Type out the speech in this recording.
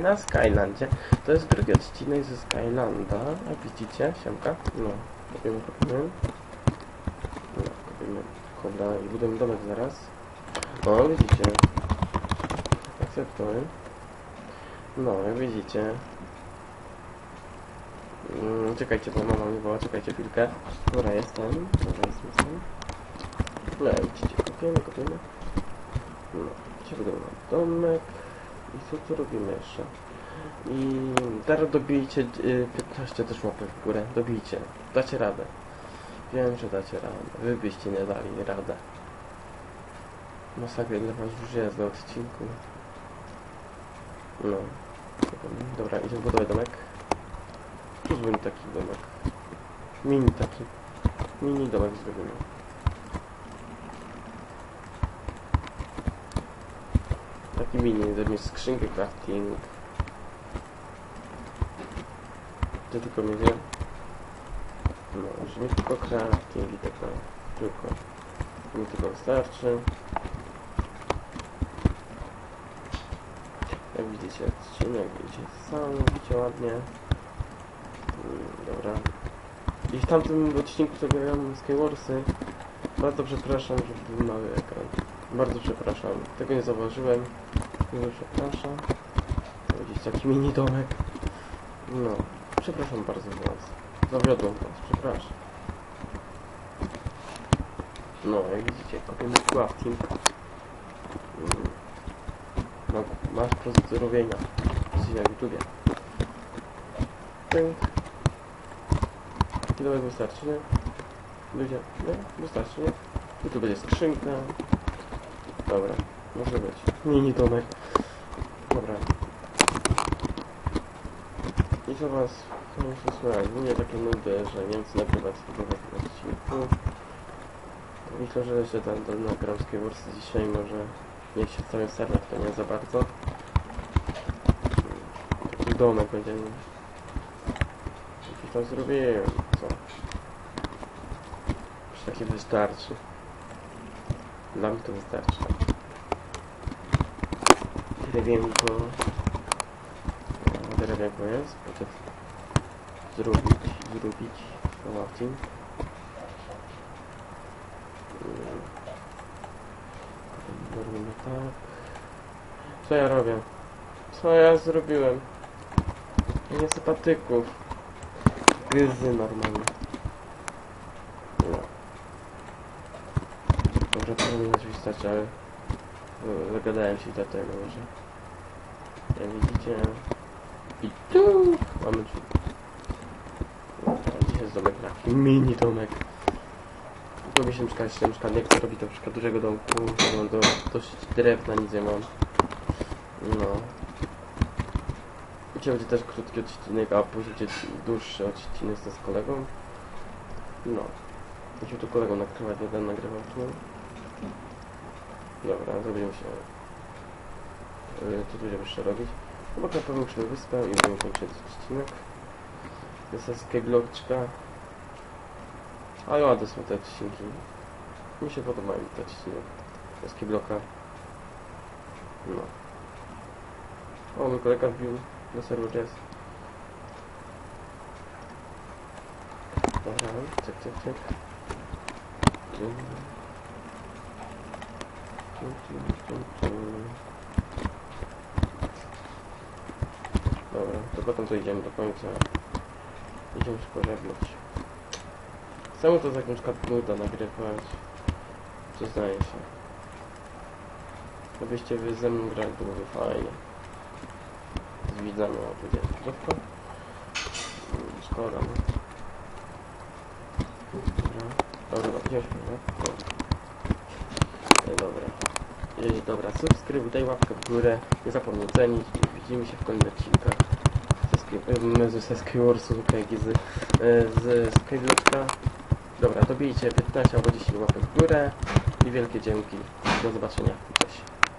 na Skylandzie. To jest drugi odcinek ze Skylanda, jak widzicie, siemka. No, kopiemy, kopiemy. No, kopiemy, kobla i budujemy domek zaraz. O, widzicie. Akceptuj. No, jak widzicie. Mm, czekajcie, bo mama mnie woła, czekajcie chwilkę. Dobra, jestem. Dobra, jestem, jestem. No, widzicie, kopiemy, kopiemy. No, dzisiaj budujemy domek. I co tu robimy jeszcze? I teraz dobijcie y, 15 też łapek w górę. Dobijcie. Dacie radę. Wiem, że dacie radę. Wy byście nie dali radę. Masakra dla was już jest na odcinku. No. Dobra, idziemy budować domek. Tu zrobimy taki domek. Mini taki. Mini domek zrobimy. Taki mini, zrobimy skrzynkę crafting. Gdzie tylko wie. No, że mi tylko crafting i tak dalej. Tylko. Mi tylko wystarczy. Jak widzicie, odcinek idzie widzicie ładnie. Mm, Dobra. I w tamtym odcinku, co grałem Skywarsy, bardzo przepraszam, że był mały ekran. Bardzo przepraszam. Tego nie zauważyłem. Bardzo przepraszam. To Gdzieś taki mini domek. No. Przepraszam bardzo was. Zawiodłem was. Przepraszam. No, jak widzicie, kopiemy crafting. Mm. No, masz pozdrowienia. Jesteś na YouTubie. Pęk. Domek wystarczy, nie? Ludzie, nie? Wystarczy, nie? I tu będzie skrzynka. Dobra, może być. Mini domek. Dobra. I co was muszę słuchać? Mnie takie nudy, że nie wiem co nagrywać w odcinku. Myślę, że ten, ten nagram z wersji dzisiaj może niech się cały serwer to nie za bardzo. Taki domek będzie. Jakiś tam zrobiłem, co? Już takie wystarczy. Dla mnie to wystarczy. Drewienko. Drewienko jest. Zrobić, zrobić. Mm. Potem Robimy tak. Co ja robię? Co ja zrobiłem? Nie chcę patyków. Gryzy normalnie. No. To mi coś wystarczy, ale zagadałem się dlatego, że jak widzicie i tu mamy drzwi. Dobra, Dzisiaj jest domek taki mini domek. Lubię się mieszkać, na przykład nie robić na przykład dużego domku, mam do, dość drewna, nic nie mam. No. Dzisiaj będzie też krótki odcinek, a później będzie dłuższy odcinek z kolegą. No. Musiał tu kolegą nagrywać, nie ten nagrywał tu. Dobra, zrobimy się. Yy, tu będziemy jeszcze robić? Chyba pewno musimy wyspę i będziemy kończyć odcinek. Jest skybloczka. Ale ładne są te odcinki. Mi się podobają te odcinki. Skybloka. No. O, mój kolega wbił na serwer jazz. Dobra, cyk, cyk, cyk. Tum. Dobra, to potem to idziemy do końca. Idziemy szybko żegnać. Samo to z jakąś nuda nagrywać. Przyznaję się. Gdybyście wy ze mną grali, byłoby fajnie. Z widzami, o, tu jest drzewko. Mm, Szkoda, no. Dobra. Dobra, gdzieś nie? Dobra. Dobra. Subskrybuj, daj łapkę w górę, nie zapomnij cenić i widzimy się w kolejnych odcinkach ze Sky- e, z- z, z Skybloczka. Dobra, dobijcie 15 albo 10 łapek w górę i wielkie dzięki. Do zobaczenia.